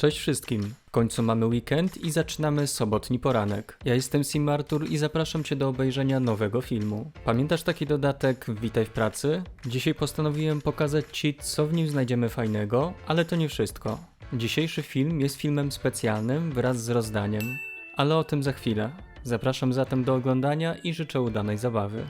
Cześć wszystkim. W końcu mamy weekend i zaczynamy sobotni poranek. Ja jestem Sim Artur i zapraszam Cię do obejrzenia nowego filmu. Pamiętasz taki dodatek Witaj w pracy? Dzisiaj postanowiłem pokazać Ci, co w nim znajdziemy fajnego, ale to nie wszystko. Dzisiejszy film jest filmem specjalnym wraz z rozdaniem, ale o tym za chwilę. Zapraszam zatem do oglądania i życzę udanej zabawy.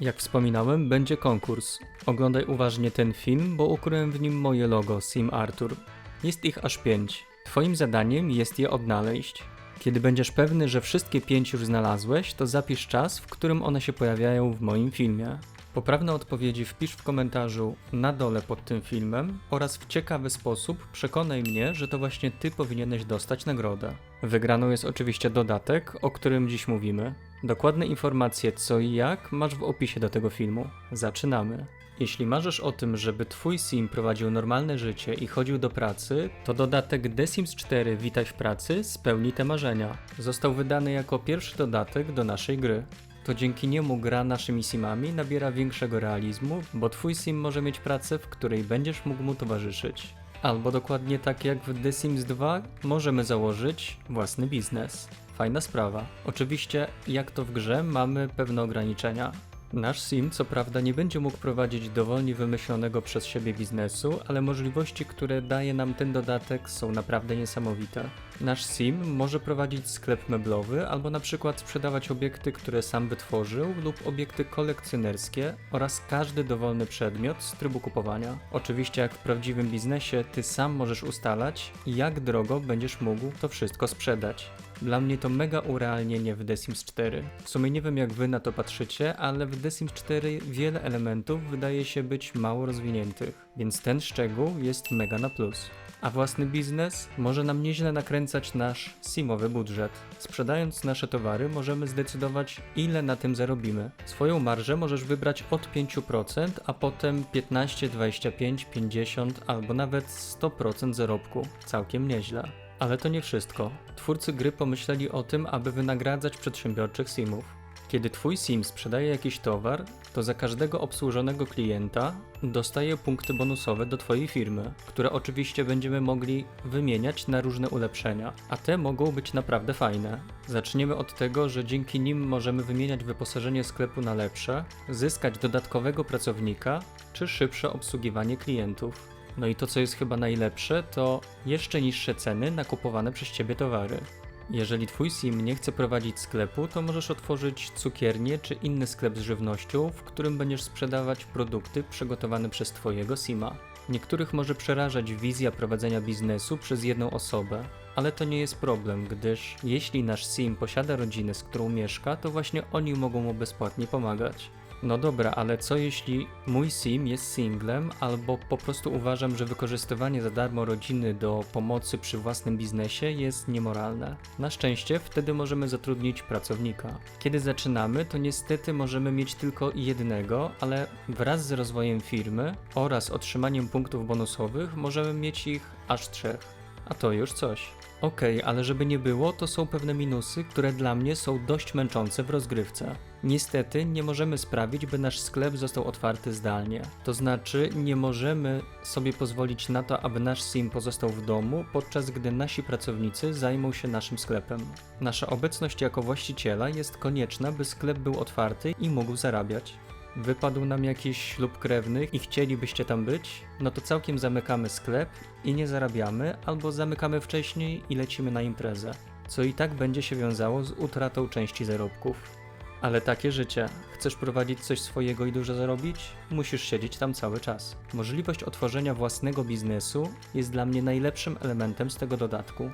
Jak wspominałem, będzie konkurs. Oglądaj uważnie ten film, bo ukryłem w nim moje logo Sim Arthur. Jest ich aż pięć. Twoim zadaniem jest je odnaleźć. Kiedy będziesz pewny, że wszystkie pięć już znalazłeś, to zapisz czas, w którym one się pojawiają w moim filmie. Poprawne odpowiedzi wpisz w komentarzu na dole pod tym filmem oraz w ciekawy sposób przekonaj mnie, że to właśnie ty powinieneś dostać nagrodę. Wygraną jest oczywiście dodatek, o którym dziś mówimy. Dokładne informacje co i jak masz w opisie do tego filmu. Zaczynamy. Jeśli marzysz o tym, żeby twój sim prowadził normalne życie i chodził do pracy, to dodatek The Sims 4 Witaj w pracy spełni te marzenia. Został wydany jako pierwszy dodatek do naszej gry. To dzięki niemu gra naszymi simami nabiera większego realizmu, bo twój sim może mieć pracę, w której będziesz mógł mu towarzyszyć. Albo dokładnie tak jak w The Sims 2 możemy założyć własny biznes. Fajna sprawa. Oczywiście, jak to w grze, mamy pewne ograniczenia. Nasz sim, co prawda, nie będzie mógł prowadzić dowolnie wymyślonego przez siebie biznesu, ale możliwości, które daje nam ten dodatek, są naprawdę niesamowite. Nasz sim może prowadzić sklep meblowy albo na przykład sprzedawać obiekty, które sam wytworzył, lub obiekty kolekcjonerskie oraz każdy dowolny przedmiot z trybu kupowania. Oczywiście, jak w prawdziwym biznesie, ty sam możesz ustalać, jak drogo będziesz mógł to wszystko sprzedać. Dla mnie to mega urealnienie w The Sims 4. W sumie nie wiem jak wy na to patrzycie, ale w The Sims 4 wiele elementów wydaje się być mało rozwiniętych, więc ten szczegół jest mega na plus. A własny biznes może nam nieźle nakręcać nasz simowy budżet. Sprzedając nasze towary możemy zdecydować ile na tym zarobimy. Swoją marżę możesz wybrać od 5%, a potem 15, 25, 50 albo nawet 100% zarobku. Całkiem nieźle. Ale to nie wszystko. Twórcy gry pomyśleli o tym, aby wynagradzać przedsiębiorczych simów. Kiedy twój sim sprzedaje jakiś towar, to za każdego obsłużonego klienta dostaje punkty bonusowe do twojej firmy, które oczywiście będziemy mogli wymieniać na różne ulepszenia, a te mogą być naprawdę fajne. Zaczniemy od tego, że dzięki nim możemy wymieniać wyposażenie sklepu na lepsze, zyskać dodatkowego pracownika czy szybsze obsługiwanie klientów. No i to, co jest chyba najlepsze, to jeszcze niższe ceny na kupowane przez Ciebie towary. Jeżeli Twój sim nie chce prowadzić sklepu, to możesz otworzyć cukiernię czy inny sklep z żywnością, w którym będziesz sprzedawać produkty przygotowane przez Twojego sima. Niektórych może przerażać wizja prowadzenia biznesu przez jedną osobę, ale to nie jest problem, gdyż jeśli nasz sim posiada rodzinę, z którą mieszka, to właśnie oni mogą mu bezpłatnie pomagać. No dobra, ale co jeśli mój sim jest singlem, albo po prostu uważam, że wykorzystywanie za darmo rodziny do pomocy przy własnym biznesie jest niemoralne? Na szczęście wtedy możemy zatrudnić pracownika. Kiedy zaczynamy, to niestety możemy mieć tylko jednego, ale wraz z rozwojem firmy oraz otrzymaniem punktów bonusowych możemy mieć ich aż trzech. A to już coś. Okej, ale żeby nie było, to są pewne minusy, które dla mnie są dość męczące w rozgrywce. Niestety nie możemy sprawić, by nasz sklep został otwarty zdalnie. To znaczy, nie możemy sobie pozwolić na to, aby nasz sim pozostał w domu, podczas gdy nasi pracownicy zajmą się naszym sklepem. Nasza obecność jako właściciela jest konieczna, by sklep był otwarty i mógł zarabiać. Wypadł nam jakiś ślub krewnych i chcielibyście tam być? No to całkiem zamykamy sklep i nie zarabiamy, albo zamykamy wcześniej i lecimy na imprezę, co i tak będzie się wiązało z utratą części zarobków. Ale takie życie. Chcesz prowadzić coś swojego i dużo zarobić? Musisz siedzieć tam cały czas. Możliwość otworzenia własnego biznesu jest dla mnie najlepszym elementem z tego dodatku.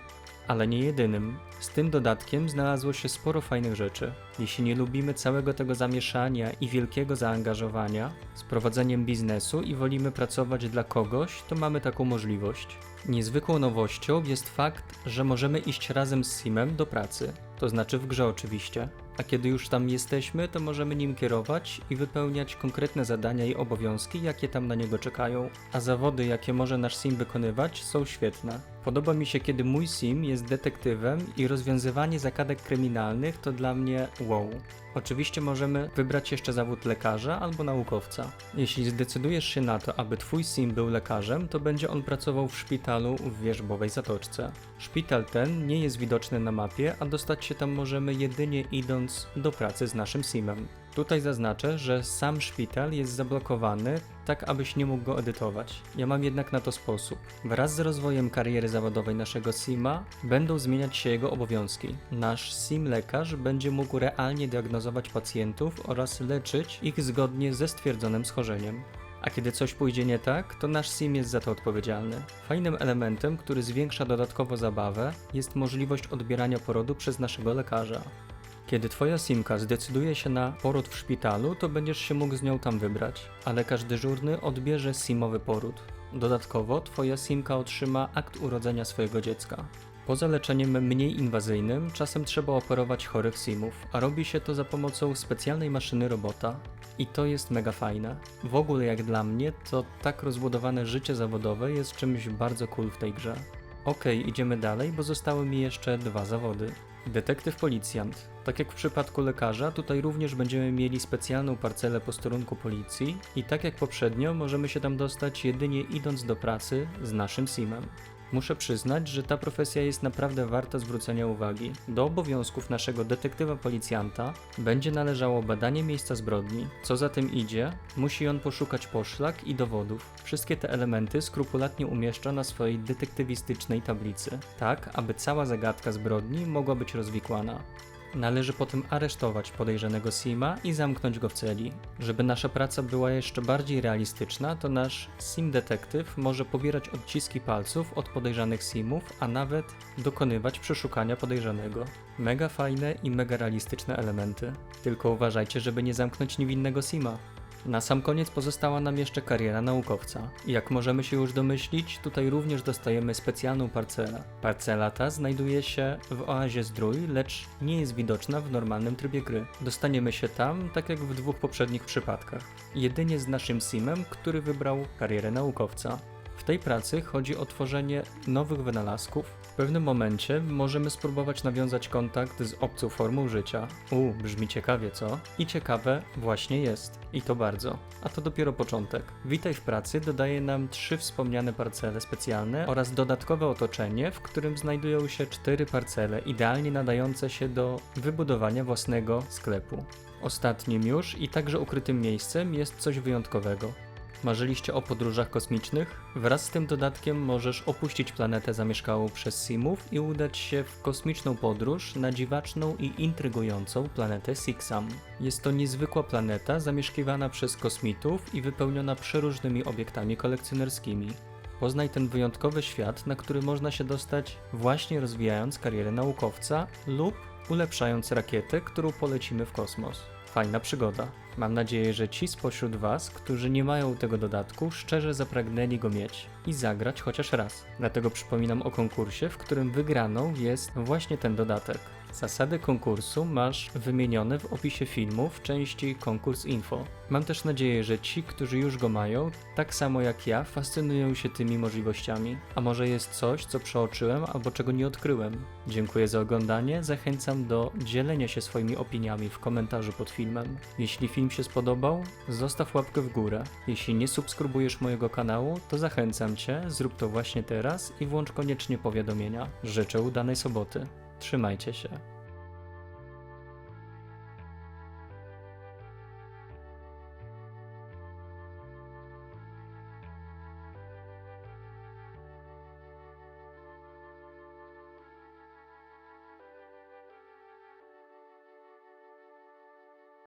Ale nie jedynym. Z tym dodatkiem znalazło się sporo fajnych rzeczy. Jeśli nie lubimy całego tego zamieszania i wielkiego zaangażowania z prowadzeniem biznesu i wolimy pracować dla kogoś, to mamy taką możliwość. Niezwykłą nowością jest fakt, że możemy iść razem z Simem do pracy, to znaczy w grze oczywiście. A kiedy już tam jesteśmy, to możemy nim kierować i wypełniać konkretne zadania i obowiązki, jakie tam na niego czekają. A zawody, jakie może nasz sim wykonywać, są świetne. Podoba mi się, kiedy mój sim jest detektywem i rozwiązywanie zagadek kryminalnych to dla mnie wow. Oczywiście możemy wybrać jeszcze zawód lekarza albo naukowca. Jeśli zdecydujesz się na to, aby twój sim był lekarzem, to będzie on pracował w szpitalu w Wierzbowej Zatoczce. Szpital ten nie jest widoczny na mapie, a dostać się tam możemy jedynie idąc do pracy z naszym simem. Tutaj zaznaczę, że sam szpital jest zablokowany, tak abyś nie mógł go edytować. Ja mam jednak na to sposób. Wraz z rozwojem kariery zawodowej naszego SIMa będą zmieniać się jego obowiązki. Nasz SIM lekarz będzie mógł realnie diagnozować pacjentów oraz leczyć ich zgodnie ze stwierdzonym schorzeniem. A kiedy coś pójdzie nie tak, to nasz SIM jest za to odpowiedzialny. Fajnym elementem, który zwiększa dodatkowo zabawę, jest możliwość odbierania porodu przez naszego lekarza. Kiedy twoja simka zdecyduje się na poród w szpitalu, to będziesz się mógł z nią tam wybrać, a lekarz dyżurny odbierze simowy poród. Dodatkowo twoja simka otrzyma akt urodzenia swojego dziecka. Poza leczeniem mniej inwazyjnym, czasem trzeba operować chorych simów, a robi się to za pomocą specjalnej maszyny robota. I to jest mega fajne. W ogóle jak dla mnie, to tak rozbudowane życie zawodowe jest czymś bardzo cool w tej grze. Okej, idziemy dalej, bo zostały mi jeszcze dwa zawody. Detektyw policjant. Tak jak w przypadku lekarza, tutaj również będziemy mieli specjalną parcelę posterunku policji i tak jak poprzednio możemy się tam dostać jedynie idąc do pracy z naszym simem. Muszę przyznać, że ta profesja jest naprawdę warta zwrócenia uwagi. Do obowiązków naszego detektywa policjanta będzie należało badanie miejsca zbrodni. Co za tym idzie, musi on poszukać poszlak i dowodów. Wszystkie te elementy skrupulatnie umieszcza na swojej detektywistycznej tablicy, tak aby cała zagadka zbrodni mogła być rozwikłana. Należy potem aresztować podejrzanego Sima i zamknąć go w celi. Żeby nasza praca była jeszcze bardziej realistyczna, to nasz Sim detektyw może pobierać odciski palców od podejrzanych Simów, a nawet dokonywać przeszukania podejrzanego. Mega fajne i mega realistyczne elementy. Tylko uważajcie, żeby nie zamknąć niewinnego Sima. Na sam koniec pozostała nam jeszcze kariera naukowca. Jak możemy się już domyślić, tutaj również dostajemy specjalną parcelę. Parcela ta znajduje się w oazie Zdrój, lecz nie jest widoczna w normalnym trybie gry. Dostaniemy się tam, tak jak w dwóch poprzednich przypadkach. Jedynie z naszym simem, który wybrał karierę naukowca. Tej pracy chodzi o tworzenie nowych wynalazków. W pewnym momencie możemy spróbować nawiązać kontakt z obcą formą życia. U, brzmi ciekawie, co? I ciekawe właśnie jest. I to bardzo. A to dopiero początek. Witaj w pracy dodaje nam trzy wspomniane parcele specjalne oraz dodatkowe otoczenie, w którym znajdują się cztery parcele idealnie nadające się do wybudowania własnego sklepu. Ostatnim już i także ukrytym miejscem jest coś wyjątkowego. Marzyliście o podróżach kosmicznych? Wraz z tym dodatkiem możesz opuścić planetę zamieszkałą przez Simów i udać się w kosmiczną podróż na dziwaczną i intrygującą planetę Sixam. Jest to niezwykła planeta zamieszkiwana przez kosmitów i wypełniona przeróżnymi obiektami kolekcjonerskimi. Poznaj ten wyjątkowy świat, na który można się dostać właśnie rozwijając karierę naukowca lub ulepszając rakietę, którą polecimy w kosmos. Fajna przygoda. Mam nadzieję, że ci spośród Was, którzy nie mają tego dodatku, szczerze zapragnęli go mieć i zagrać chociaż raz. Dlatego przypominam o konkursie, w którym wygraną jest właśnie ten dodatek. Zasady konkursu masz wymienione w opisie filmu w części konkurs info. Mam też nadzieję, że ci, którzy już go mają, tak samo jak ja, fascynują się tymi możliwościami. A może jest coś, co przeoczyłem albo czego nie odkryłem. Dziękuję za oglądanie, zachęcam do dzielenia się swoimi opiniami w komentarzu pod filmem. Jeśli film się spodobał, zostaw łapkę w górę. Jeśli nie subskrybujesz mojego kanału, to zachęcam Cię, zrób to właśnie teraz i włącz koniecznie powiadomienia. Życzę udanej soboty. Trzymajcie się.